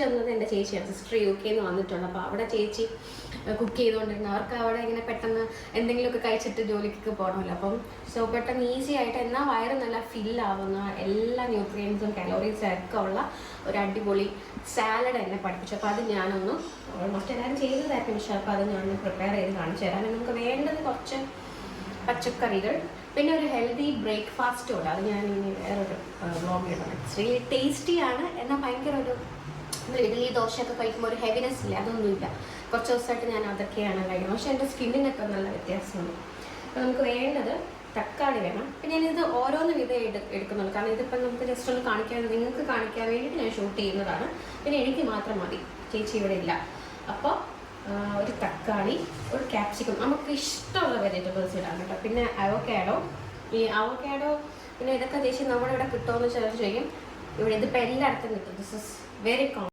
തന്നത് എന്റെ ചേച്ചിയാണ്. സിസ്റ്റർ യു കെ നിന്ന് വന്നിട്ടുണ്ട്. അപ്പോൾ അവിടെ ചേച്ചി കുക്ക് ചെയ്തുകൊണ്ടിരുന്നു. അവർക്ക് അവിടെ ഇങ്ങനെ പെട്ടെന്ന് എന്തെങ്കിലുമൊക്കെ കഴിച്ചിട്ട് ജോലിക്കൊക്കെ പോകണമല്ലോ. അപ്പം സോ പെട്ടെന്ന് ഈസി ആയിട്ട് എന്നാൽ വയറ് നല്ല ഫില്ലാവുന്ന എല്ലാ ന്യൂട്രിയൻസും കലോറീസും ഒക്കെ ഉള്ള ഒരു അടിപൊളി സാലഡ് എന്നെ പഠിപ്പിച്ചു. അപ്പോൾ അത് ഞാനൊന്ന് ഓൾമോസ്റ്റ് എല്ലാവരും ചെയ്തതായിരുന്നു. പക്ഷേ അപ്പോൾ അത് ഞാൻ പ്രിപ്പയർ ചെയ്ത് കാണിച്ചു തരാം. നമുക്ക് വേണ്ടത് കുറച്ച് പച്ചക്കറികൾ പിന്നെ ഒരു ഹെൽത്തി ബ്രേക്ക്ഫാസ്റ്റും ഉണ്ട് അത് ഞാൻ ഇനി വേറൊരു ബ്ലോഗ് ഇടണം. ടേസ്റ്റി ടേസ്റ്റിയാണ് എന്നാൽ ഭയങ്കര ഒരു നമ്മൾ ഇഡ്ഡലി ദോശയൊക്കെ കഴിക്കുമ്പോൾ ഒരു ഹെവിനെസ് ഇല്ല? അതൊന്നുമില്ല. കുറച്ച് ദിവസമായിട്ട് ഞാൻ അതൊക്കെയാണ് കഴിക്കുന്നത്. പക്ഷേ എന്റെ സ്കിന്നിനൊക്കെ നല്ല വ്യത്യാസമുണ്ട്. അപ്പോൾ നമുക്ക് വേണ്ടത് തക്കാളി വേണം. പിന്നെ ഞാനിത് ഓരോന്ന് വിധം എടു എടുക്കുന്നുള്ളൂ കാരണം ഇതിപ്പം നമുക്ക് ജസ്റ്റ് ഒന്ന് കാണിക്കാൻ നിങ്ങൾക്ക് കാണിക്കാൻ വേണ്ടിയിട്ട് ഞാൻ ഷൂട്ട് ചെയ്യുന്നതാണ്. പിന്നെ എനിക്ക് മാത്രം മതി. ചേച്ചി ഇവിടെ ഇല്ല. അപ്പോൾ ഒരു തക്കാളി ഒരു ക്യാപ്സിക്കം നമുക്ക് ഇഷ്ടമുള്ള വെജിറ്റബിൾസ് ഇടാം കേട്ടോ. പിന്നെ അവക്കാഡോ ഈ അവക്കാഡോ പിന്നെ ഇതൊക്കെ ചേച്ചി നമ്മുടെ ഇവിടെ ചോദിച്ചു ചോദിക്കും. ഇവിടെ ഇതിപ്പോൾ എല്ലായിടത്തും കിട്ടും. This is very common